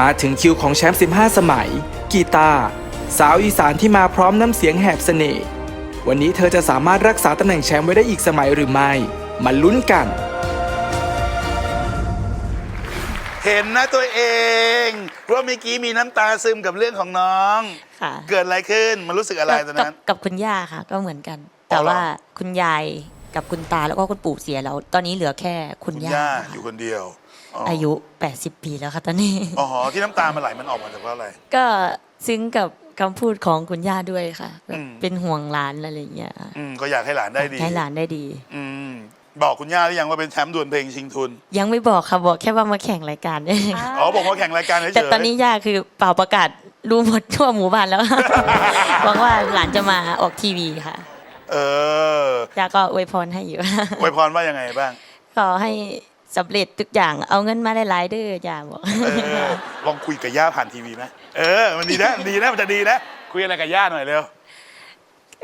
มาถึงคิวของแชมป์ 15 สมัย กีตาร์สาวอีสานที่มาพร้อมน้ำเสียงแหบเสน่ห์วันนี้เธอจะสามารถรักษาตำแหน่งแชมป์ไว้ได้อีกสมัยหรือไม่ มาลุ้นกัน เห็นนะตัวเองว่าเมื่อกี้มีน้ำตาซึมกับเรื่องของน้อง ค่ะเกิดอะไรขึ้นมันรู้สึกอะไรตอนกับนั้นกับคุณย่าค่ะ ก็เหมือนกันอ๋แต่อเหรอว่าคุณยาย กับคุณตาแล้วก็คุณปู่เสียแล้ว ตอนนี้เหลือแค่คุณคุณย่าย่าค่ะอยู่คนเดียวอายุ 80 ปีแล้วค่ะตอนนี้ อ๋อที่น้ำตามันไหลมันออกมาจากเพราะอะไร ก็ซึ้งกับคำพูดของคุณย่าด้วยค่ะแบบอืม เป็นห่วงหลานอะไรอย่างเงี้ยค่ะอืมก็อยากให้หลานได้ดีให้หลานได้ดี อืมบอกคุณย่าหรือยังว่าเป็นแชมป์ดวลเพลงชิงทุนยังไม่บอกค่ะบอกแค่ว่ามาแข่งรายการเนี่ยอ๋อบอกว่าแข่งรายการเฉยๆแต่ตอนนี้ย่าคือเป่าประกาศรู้หมดทั่วหมู่บ้านแล้วบอกว่าหลานจะมาออกทีวีค่ะ เออย่าก็อวยพรให้อยู่ อวยพรว่ายังไงบ้าง ขอให้สำเร็จทุกอย่างเอาเงินมาหลายๆเด้อย่าบอกเออลองคุยกับย่าผ่านทีวีไหมเออ มันดีนะดีนะมันจะดีนะคุยอะไรกับย่าหน่อยเร็ว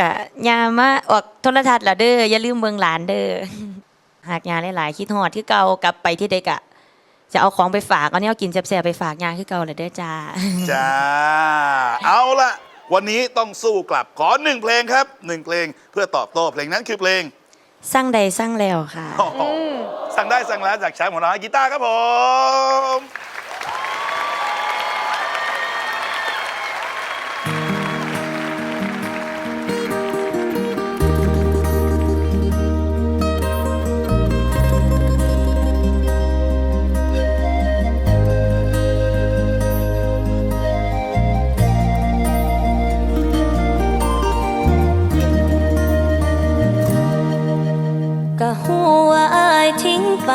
กะยามาออกโทรทัศน์ละเด้ออย่าลืมเบิ่งหลานเด้อหากยาหลายๆคิดฮอดที่เก่ากลับไปที่เด็กอะจะเอาของไปฝากเอาเนี่ยกินแซ่บๆไปฝากยาคือเก่าเลยเด้อจ้า จ้าเอาละ วันนี้ต้องสู้กลับขอหนึ่งเพลงครับหนึ่งเพลงเพื่อตอบโต้เพลงนั้นคือเพลงสร้างใดสร้างแล้วค่ะโอ้โหสั่งได้สั่งแล้วจากแชมป์ของเรากีตาร์ครับผม ทิ้งไป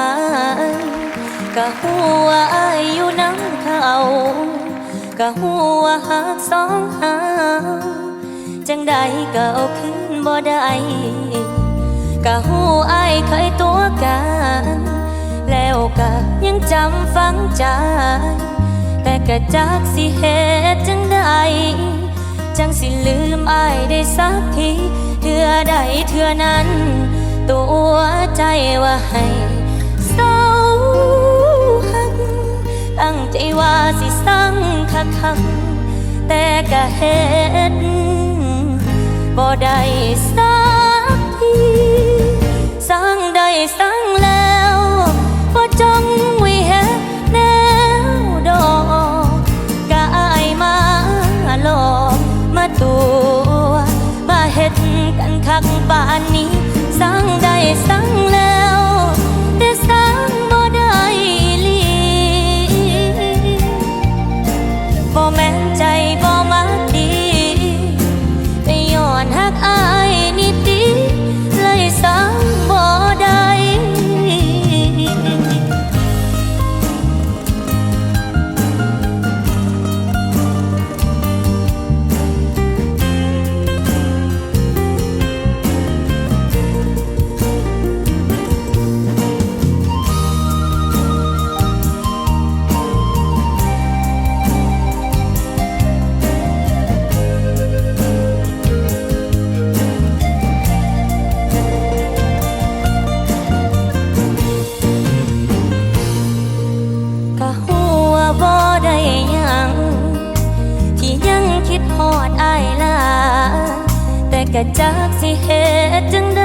ก็หัวอายอยู่น้ำเขาก็หัวหักสองหาจังใดก็เอาขึ้นบ่ได้ก็หูอายเคยตัวกัน แล้วก็ยังจำฝังใจ แต่ก็จักสิเหตุจังใดจังสิลืมอายได้สักทีเทื่อใดเทื่อนั้น ตัวใจว่าให้ หัก ตั้งใจว่าสิสั่งคักคักแต่ก็เฮ็ดบ่ได้สักทีสั่งได้สั่งแล้วบ่จงว้เฮ็ดแนวดอกกะอายมาหลอกมาตัวมาเฮ็ดกันคักป่านนี้สั่งได้สั่ง ก็จักสิเหตุจังใด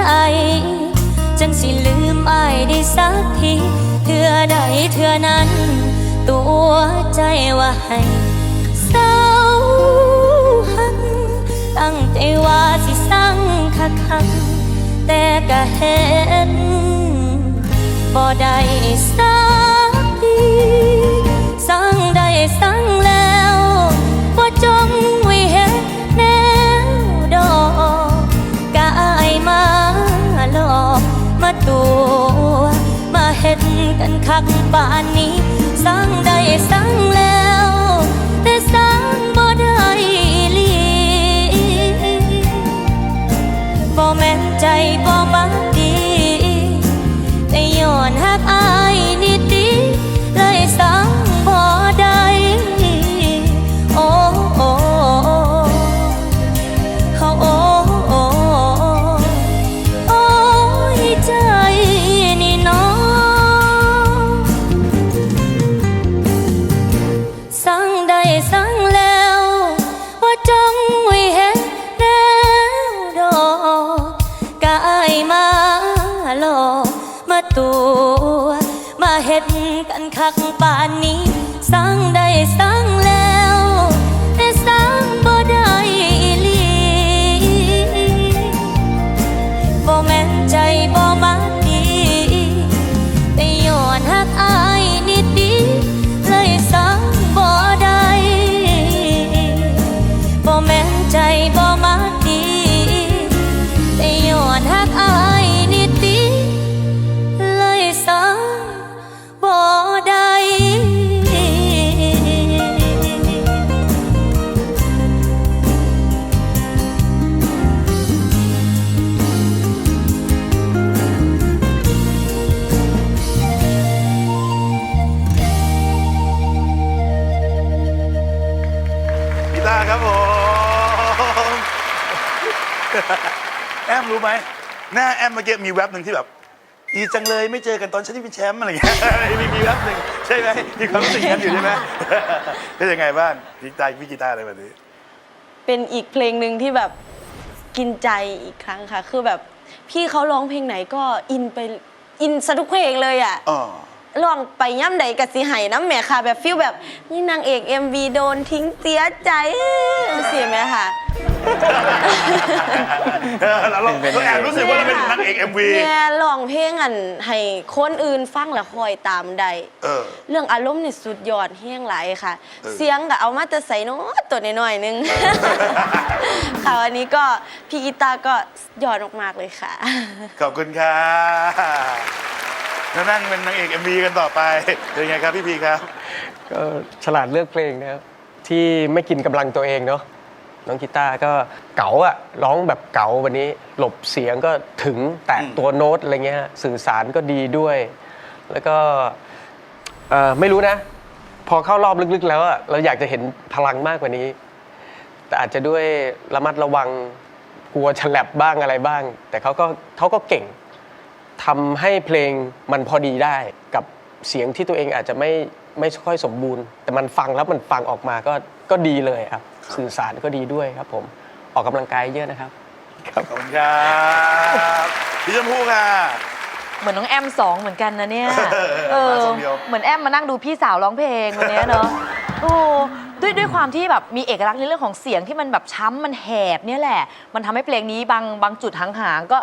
จังสิลืมอายได้สักทีเทื่อใดเทื่อนั้น ตัวใจว่าให้เศร้าหักตั้งใจว่าสิสั่งคักคักแต่ก็เห็นบ่ได้สักานนี้ สร้างได้สร้าง Sáng ครับผมแอมรู้ไหมหน้าแอมเมื่อกี้มีแว็บหนึ่งที่แบบดีจังเลยไม่เจอกันตอนฉันที่เป็นแชมป์อะไรอย่างเงี้ยมีมีแว็บหนึ่งใช่ไหมมีความรู้สึกอย่างนั้นอยู่ใช่ไหมเป็นยังไงบ้างพี่ตาร์พี่กีตาร์อะไรแบบนี้ เป็นอีกเพลงหนึ่งที่แบบกินใจอีกครั้งค่ะ คือแบบพี่เขาร้องเพลงไหนก็อินไปอินซะทุกเพลงเลยอะอ๋อ ร้องไปย่ำใดกับสิไห้น้ำแหม่ค่ะ แบบฟิลแบบนี่นางเอก MV โดนทิ้งเสียใจเสียไหมค่ะ เออแล้วเราเราแอบรู้สึกว่าเราเป็นนางเอก MV เนี่ยร้องเพลงอันให้คนอื่นฟังแล้วคอยตามใด เออ เรื่องอารมณ์นี่สุดยอดเฮี้ยงหลายค่ะเออเสียงก็เอามาแต่ใส่น้อยตัวน้อยๆนึง ค่ะวันนี้ก็พี่กีตาร์ก็ยอดมากๆเลยค่ะ ขอบคุณค่ะแล้วนั่งเป็นนางเอก MV กันต่อไปเป็นไงครับพี่พีครับ ก็ฉลาดเลือกเพลงนะครับที่ไม่กินกำลังตัวเองเนาะน้องกีตาร์ก็เก๋าอะร้องแบบเก๋าวันนี้ หลบเสียงก็ถึงแตะตัวโน้ตอะไรเงี้ยสื่อสารก็ดีด้วย แล้วก็เอ่อไม่รู้นะ พอเข้ารอบลึกๆ แล้วอะเราอยากจะเห็นพลังมากกว่านี้ แต่อาจจะด้วยระมัดระวังกลัวฉลับบ้างอะไรบ้าง แต่เขาก็เขาก็เก่ง ทำให้เพลงมันพอดีได้กับเสียงที่ตัวเองอาจจะไม่ไม่ค่อยสมบูรณ์ แต่มันฟังแล้วมันฟังออกมาก็ก็ดีเลยครับ สื่อสารก็ดีด้วยครับผมออกกำลังกายเยอะนะครับขอบคุณครับพี่ชมพู่ค่ะเหมือนน้องแอมสองเหมือนกันนะเนี่ยเออมาทรงเดียวเหมือนแอมมานั่งดูพี่สาวร้องเพลงวันเนี้ยเนาะโอ้ด้วยด้วยความที่แบบมีเอกลักษณ์ในเรื่องของเสียงที่มันแบบช้ำมันแหบเนี่ยแหละ มันทำให้เพลงนี้บางบางจุดห่างๆก็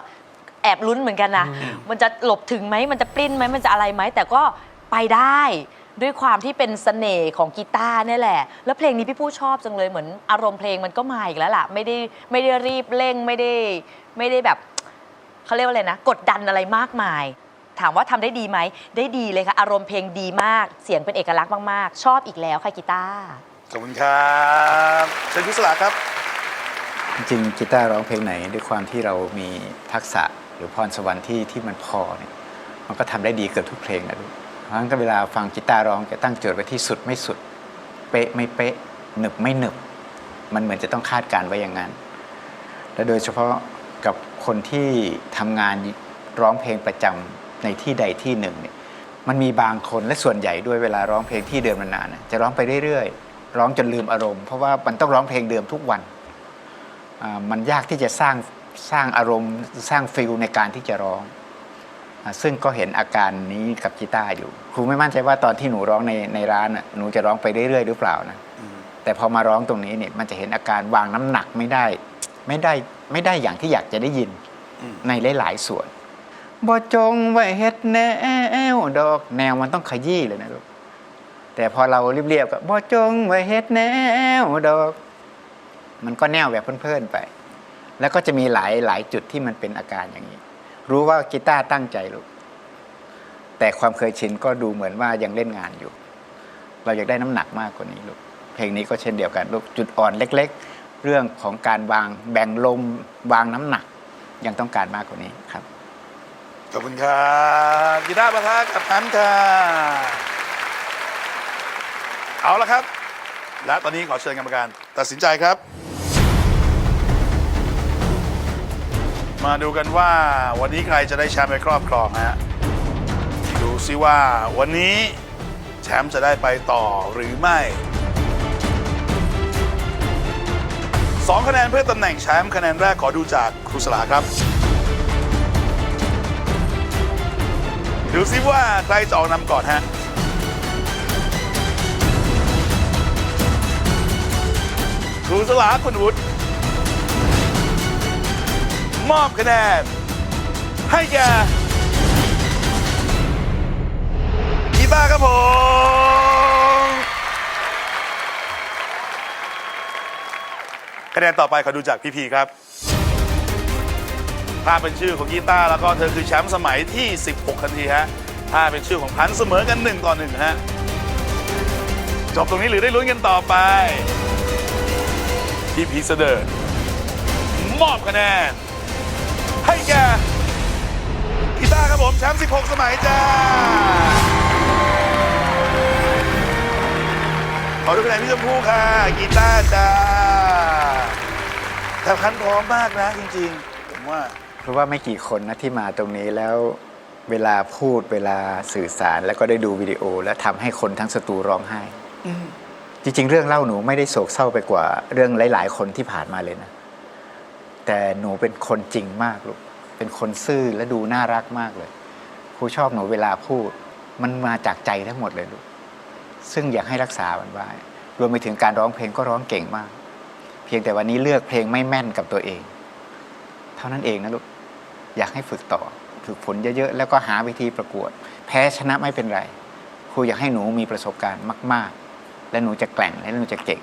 แอบลุ้นเหมือนกันนะ มันจะหลบถึงไหม มันจะปลิ้นไหม มันจะอะไรไหม แต่ก็ไปได้ด้วยความที่เป็นเสน่ห์ของกีตาร์เนี่ยแหละ แล้วเพลงนี้พี่ผู้ชอบจังเลยเหมือนอารมณ์เพลงมันก็มาอีกแล้วล่ะ ไม่ได้ไม่ได้รีบเร่งไม่ได้ไม่ได้แบบเขาเรียกว่าอะไรนะ กดดันอะไรมากมาย ถามว่าทำได้ดีไหม ได้ดีเลยค่ะ อารมณ์เพลงดีมาก เสียงเป็นเอกลักษณ์มากๆ ชอบอีกแล้วค่ะกีตาร์ ขอบคุณครับเชิญพิศลาครับ จริงๆกีตาร์ร้องเพลงไหนด้วยความที่เรามีทักษะ หรือพรสวรรค์ที่ที่มันพอเนี่ยมันก็ทำได้ดีเกือบทุกเพลงนะลูกเพราะงั้นก็เวลาฟังกีตาร์ร้องจะตั้งโจทย์ไว้ที่สุดไม่สุด เป๊ะไม่เป๊ะหนึบไม่หนึบ มันเหมือนจะต้องคาดการณ์ไว้อย่างนั้น และโดยเฉพาะกับคนที่ทำงานร้องเพลงประจำในที่ใดที่หนึ่งเนี่ยมันมีบางคนและส่วนใหญ่ด้วยเวลาร้องเพลงที่เดิมนานๆจะร้องไปเรื่อยๆ ร้องจนลืมอารมณ์ เพราะว่ามันต้องร้องเพลงเดิมทุกวัน มันยากที่จะสร้าง สร้างอารมณ์สร้างฟิลในการที่จะร้อง ซึ่งก็เห็นอาการนี้กับกีตาร์อยู่ ครูไม่มั่นใจว่าตอนที่หนูร้องในในร้านน่ะหนูจะร้องไปเรื่อยๆหรือเปล่านะแต่พอมาร้องตรงนี้เนี่ยมันจะเห็นอาการวางน้ำหนักไม่ได้ ไม่ได้ไม่ได้อย่างที่อยากจะได้ยินในหลาย ๆ ส่วนบ่จงไว้เฮ็ดแนวดอกแนวมันต้องขยี้เลยนะลูกแต่พอเราเรียบๆกับบ่จงไว้เฮ็ดแนวดอก มันก็แนวแบบเพลินๆไป แล้วก็จะมีหลายหลายจุดที่มันเป็นอาการอย่างนี้ รู้ว่ากีตาร์ตั้งใจลูกแต่ความเคยชินก็ดูเหมือนว่ายังเล่นงานอยู่ เราอยากได้น้ำหนักมากกว่านี้ลูกเพลงนี้ก็เช่นเดียวกันลูกจุดอ่อนเล็ก ๆ เรื่องของการวางแบ่งลมวางน้ำหนัก ยังต้องการมากกว่านี้ครับขอบคุณครับกีตาร์ปะทะกับพันค่ะเอาละครับ และตอนนี้ขอเชิญกรรมการตัดสินใจครับ มาดูกันว่าวันนี้ใครจะได้แชมป์ไปครอบครองฮะดูซิว่าวันนี้แชมป์จะได้ไปต่อหรือไม่สองคะแนนเพื่อตำแหน่งแชมป์คะแนนแรกขอดูจากครูสลาครับ ดูซิว่าใครจะออกนำก่อนฮะครูสลาคุณวุฒิ มอบคะแนน ให้แก่กีตาร์ครับผมคะแนนต่อไปขอดูจากพี่พีครับถ้าเป็นชื่อของกีตาร์แล้วก็เธอคือแชมป์สมัยที่ 16 ทันทีฮะถ้าเป็นชื่อของพันธ์เสมอกัน 1 ต่อ 1 ฮะ จบตรงนี้หรือได้ลุ้นกันต่อไป พี่พีเสดิร์มอบคะแนน แก่กีตาร์ครับผมแชมป์ 16 สมัยจ้า ขอดูคะแนนพี่ชมพู่ค่ะ กีตาร์จ้าแต่พันธุ์พร้อมมากนะจริงๆ ผมว่า เพราะว่าไม่กี่คนนะที่มาตรงนี้แล้วเวลาพูดเวลาสื่อสารแล้วก็ได้ดูวิดีโอ แล้วทำให้คนทั้งสตูร้องไห้ จริง ๆ เรื่องเล่าหนูไม่ได้โศกเศร้าไปกว่า เรื่องหลาย ๆ คนที่ผ่านมาเลยนะ แต่หนูเป็นคนจริงมากลูก เป็นคนซื่อและดูน่ารักมากเลยครูชอบหนูเวลาพูด มันมาจากใจทั้งหมดเลยลูกซึ่งอยากให้รักษามันไว้รวมไปถึงการร้องเพลงก็ร้องเก่งมาก เพียงแต่วันนี้เลือกเพลงไม่แม่นกับตัวเอง เท่านั้นเองนะลูกอยากให้ฝึกต่อฝึกฝนเยอะๆ แล้วก็หาวิธีประกวด แพ้ชนะไม่เป็นไรครูอยากให้หนูมีประสบการณ์มาก ๆ และหนูจะแกร่งและหนูจะเก่ง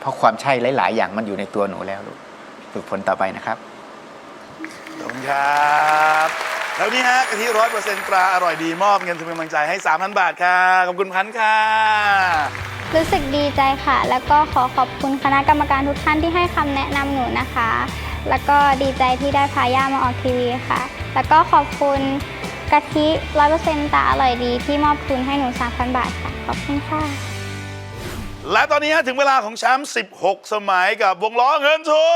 เพราะความใช่หลาย ๆ อย่างมันอยู่ในตัวหนูแล้วลูกฝึกฝนต่อไปนะครับ ขอบคุณครับแล้วนี่ฮะกะทิร้อยเปอร์เซ็นต์ปลาอร่อยดีมอบเงินทุนเป็นกำลังใจให้ 3,000 บาทค่ะขอบคุณพันธ์ค่ะ รู้สึกดีใจค่ะ แล้วก็ขอขอบคุณคณะกรรมการทุกท่านที่ให้คำแนะนำหนูนะคะ แล้วก็ดีใจที่ได้พาย่ามาออกทีวีค่ะ แล้วก็ขอบคุณกะทิร้อยเปอร์เซ็นต์ตาอร่อยดีที่มอบทุนให้หนู3,000 บาทค่ะ ขอบคุณค่ะ และตอนนี้ฮะถึงเวลาของแชมป์16 สมัยกับวงล้อเงินทุ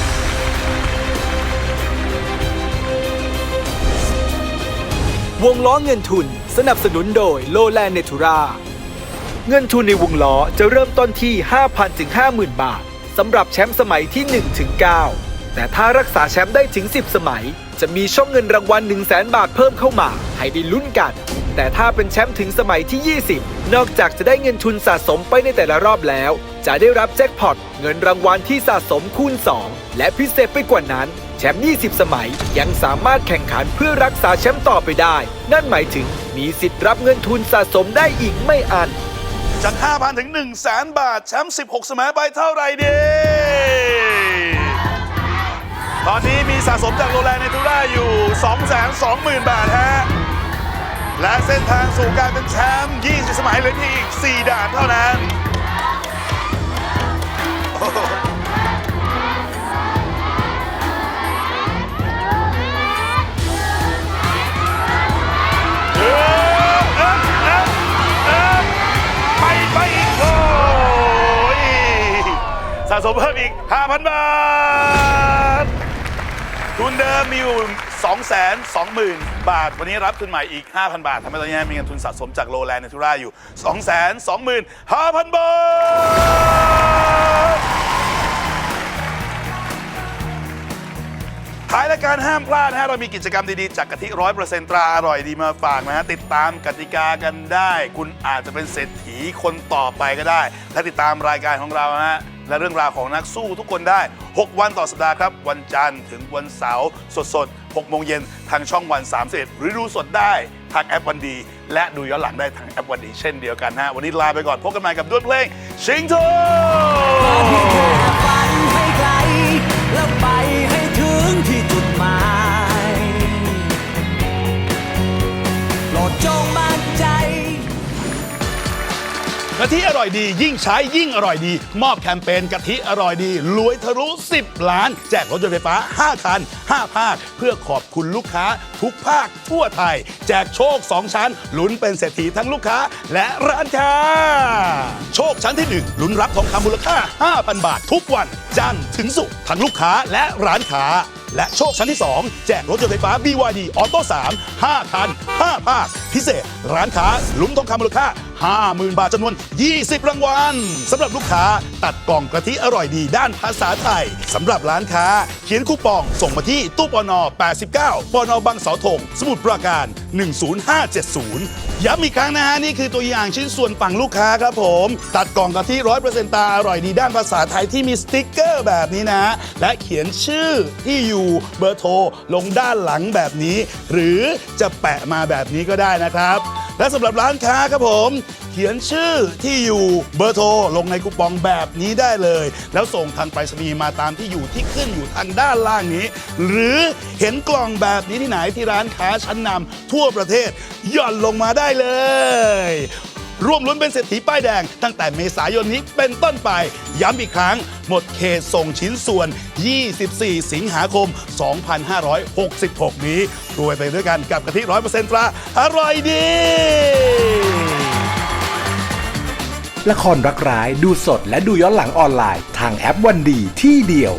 น วงล้อเงินทุนสนับสนุนโดยโลแลนเนทูราเงินทุนในวงล้อจะเริ่มต้นที่ 5,000ถึง50,000 บาทสำหรับแชมป์สมัยที่1ถึง9แต่ถ้ารักษาแชมป์ได้ถึง 10 สมัย จะมีช่องเงินรางวัล 1 0 0 0 0แบาทเพิ่มเข้ามาให้ได้ลุ้นกัน แต่ถ้าเป็นแชมป์ถึงสมัยที่ 20 นอกจากจะได้เงินทุนสะสมไปในแต่ละรอบแล้ว จะได้รับแจ็คพอตเงินรางวัลที่สะสมคูณ 2 และพิเศษไปกว่านั้น ชมป์ 20 สมัย ยังสามารถแข่งขันเพื่อรักษาแชมป์ต่อไปได้ นั่นหมายถึงมีสิทธิ์รับเงินทุนสะสมได้อีกไม่อัน จาก 5,000 ถึง 1 0 0 0 0 0 บาท แชมป์ 16 สมัยไปเท่าไหร่ดี ตอนนี้มีสะสมจากโรแลนด์ในทูร่าอยู่ 220,000 บาทฮะ และเส้นทางสู่การเป็นแชมป์ 20 สมัยเหลือเพียงอีก 4 ด่านเท่านั้นโะสมเพิ่มอีก 5,000 บาท ทุนเดิมมีอยู่2 2 0 0 0 บาท วันนี้รับทุนใหม่อีก 5,000 บาททำให้ตอนนี้มีเงินทุนสะสมจากโลแลนด์เนทูราอยู่ 2 2 5 0 0 0 บาทท้ายรายการห้ามพลาดนะฮะเรามีกิจกรรมดีๆ จากกะทิร้อยเปอร์เซ็นต์ตราอร่อยดีมาฝากนะฮะติดตามกติกากันได้ คุณอาจจะเป็นเศรษฐีคนต่อไปก็ได้ และติดตามรายการของเรานะฮะ และเรื่องราวของนักสู้ทุกคนได้ 6 วันต่อสัปดาห์ครับ วันจันทร์ถึงวันเสาร์สดๆ6โมงเย็นทางช่องวัน31หรือดูสดได้ทางแอปวันดี และดูย้อนหลังได้ทางแอปวันดี เช่นเดียวกันฮะวันนี้ลาไปก่อนพบกันใหม่กับด้วยเพลงชิงโชฝันให้ไกลแล้วไปให้ถึงที่จุดหมายโปรดจงมั่นใจ กะทิอร่อยดียิ่งใช้ยิ่งอร่อยดี มอบแคมเปญกะทิอร่อยดีรวยทะลุ 10 ล้าน แจกรถยนต์ไฟฟ้า 5 คัน 5 ภาค เพื่อขอบคุณลูกค้าทุกภาคทั่วไทย แจกโชค 2 ชั้นลุ้นเป็นเศรษฐีทั้งลูกค้าและร้านค้า โชคชั้นที่ 1 ลุ้นรับทองคำมูลค่า 5,000 บาททุกวัน จันทร์ถึงศุกร์ทั้งลูกค้าและร้านค้า และโชคชั้นที่ 2 แจกรถยนต์ไฟฟ้า BYD ออโต้3 5คัน5ภาค พิเศษ ร้านค้าลุ้นทองคำมูลค่า 50,000 บาทจำนวน 20 รางวัลสำหรับลูกค้าตัดกล่องกะทิอร่อยดีด้านภาษาไทยสำหรับร้านค้า เขียนคูปองส่งมาที่ตู้ปน89ปนบางเสาธงสมุทรปราการ 10570 ย้ำอีกครั้งนะฮะ นี่คือตัวอย่างชิ้นส่วนฝั่งลูกค้าครับผม ตัดกล่องกะทิร้อยเปอร์เซ็นต์ตาอร่อยดีด้านภาษาไทยที่มีสติ๊กเกอร์แบบนี้นะ และเขียนชื่อที่อยู่เบอร์โทรลงด้านหลังแบบนี้ หรือจะแปะมาแบบนี้ก็ได้นะครับ และสำหรับร้านค้าครับผม เขียนชื่อที่อยู่เบอร์โทรลงในคูปองแบบนี้ได้เลย แล้วส่งทางไปรษณีย์มาตามที่อยู่ที่ขึ้นอยู่ทางด้านล่างนี้ หรือเห็นกล่องแบบนี้ที่ไหนที่ร้านค้าชั้นนำทั่วประเทศหย่อนลงมาได้เลย ร่วมลุ้นเป็นเศรษฐีป้ายแดง ตั้งแต่เมษายนนี้เป็นต้นไป ย้ำอีกครั้ง หมดเขตส่งชิ้นส่วน 24 สิงหาคม 2566 นี้รวยไปด้วยกันกับกะทิร้อยเปอร์เซ็นต์ตราอร่อยดีละครรักร้ายดูสดและดูย้อนหลังออนไลน์ ทางแอปวันดีที่เดียว